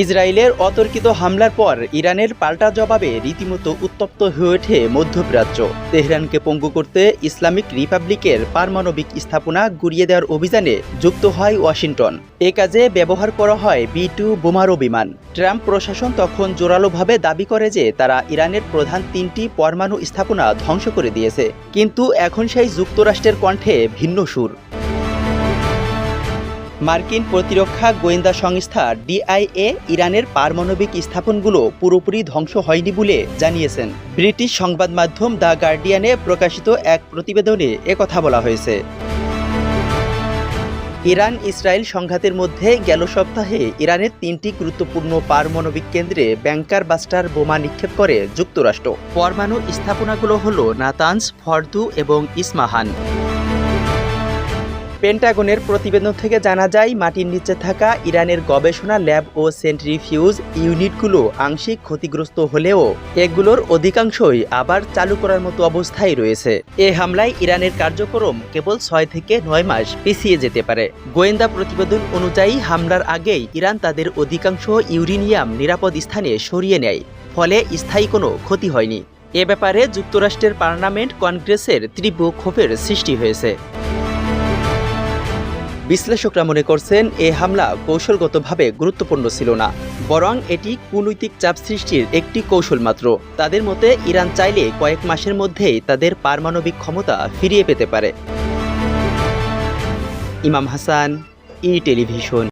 ইসরায়েলের অতর্কিত হামলার পর ইরানের পাল্টা জবাবে রীতিমতো উত্তপ্ত হয়ে ওঠে মধ্যপ্রাচ্য। তেহরানকে পঙ্গু করতে ইসলামিক রিপাবলিকের পারমাণবিক স্থাপনা গুড়িয়ে দেওয়ার অভিযানে যুক্ত হয় ওয়াশিংটন। এ কাজে ব্যবহার করা হয় বি টু বোমারো বিমান। ট্রাম্প প্রশাসন তখন জোরালোভাবে দাবি করে যে তারা ইরানের প্রধান তিনটি পরমাণু স্থাপনা ধ্বংস করে দিয়েছে। কিন্তু এখন সেই যুক্তরাষ্ট্রের কণ্ঠে ভিন্ন সুর। মার্কিন প্রতিরক্ষা গোয়েন্দা সংস্থা ডিআইএ ইরানের পারমাণবিক স্থাপনগুলো পুরোপুরি ধ্বংস হয়নি বলে জানিয়েছেন। ব্রিটিশ সংবাদ মাধ্যম দ্য গার্ডিয়ানে প্রকাশিত এক প্রতিবেদনে একথা বলা হয়েছে। ইরান ইসরায়েল সংঘাতের মধ্যে গেল সপ্তাহে ইরানের তিনটি গুরুত্বপূর্ণ পারমাণবিক কেন্দ্রে ব্যাংকার বাস্টার বোমা নিক্ষেপ করে যুক্তরাষ্ট্র। পরমাণু স্থাপনাগুলো হল নাতানস, ফর্দু এবং ইসমাহান। পেন্টাগনের প্রতিবেদন থেকে জানা যায়, মাটির নিচে থাকা ইরানের গবেষণা ল্যাব ও সেন্ট্রিফিউজ ইউনিটগুলো আংশিক ক্ষতিগ্রস্ত হলেও এগুলোর অধিকাংশই আবার চালু করার মতো অবস্থায় রয়েছে। এ হামলায় ইরানের কার্যক্রম কেবল ছয় থেকে নয় মাস পিছিয়ে যেতে পারে। গোয়েন্দা প্রতিবেদন অনুযায়ী, হামলার আগেই ইরান তাদের অধিকাংশ ইউরেনিয়াম নিরাপদ স্থানে সরিয়ে নেয়, ফলে স্থায়ী কোনো ক্ষতি হয়নি। এ ব্যাপারে যুক্তরাষ্ট্রের পার্লামেন্ট কংগ্রেসের তীব্র ক্ষোভের সৃষ্টি হয়েছে। বিশ্লেষকরা মনে করছেন এ হামলা কৌশলগতভাবে গুরুত্বপূর্ণ ছিল না, বরং এটি কূটনৈতিক চাপ সৃষ্টির একটি কৌশল মাত্র। তাদের মতে, ইরান চাইলে কয়েক মাসের মধ্যেই তাদের পারমাণবিক ক্ষমতা ফিরিয়ে পেতে পারে। ইমাম হাসান, ই টেলিভিশন।